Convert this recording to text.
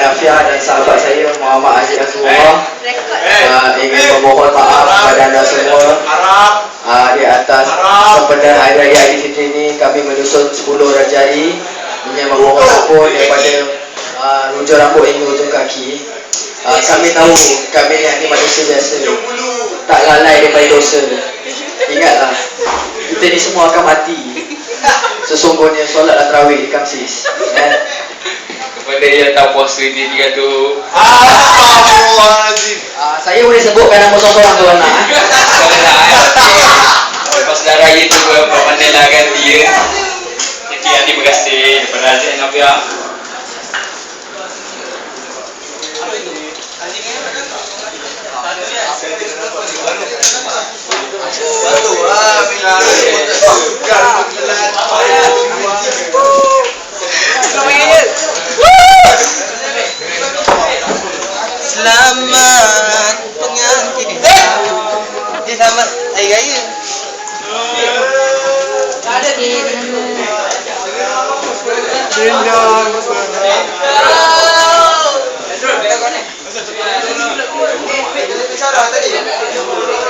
Hanafiah dan sahabat saya Muhammad Aziz Rasulullah uh, ingin memohon maaf kepada anda semua. Uh, di atas sempena Hari Raya Aidilfitri ini kami menyusun 10 rajai. Ingin memohon ampun daripada uh, hujung rambut hingga hujung kaki. Uh, kami tahu kami ni manusia biasa. Tak lalai daripada dosa. Ingatlah kita ni semua akan mati. Sesungguhnya solatlah tarawih di kamsis eh? Kepada yang tak puasa dia dia tu. Astagfirullahaladzim. uh, saya boleh sebutkan nama seorang-seorang tu anak? Kalau nak Lepas dah raya tu Bapak pandai lah ganti ya Jadi terima kasih. Daripada Aziz Nafia Satu lah Selamat pengantin Eh selamat Hari Raya Kau dah tak?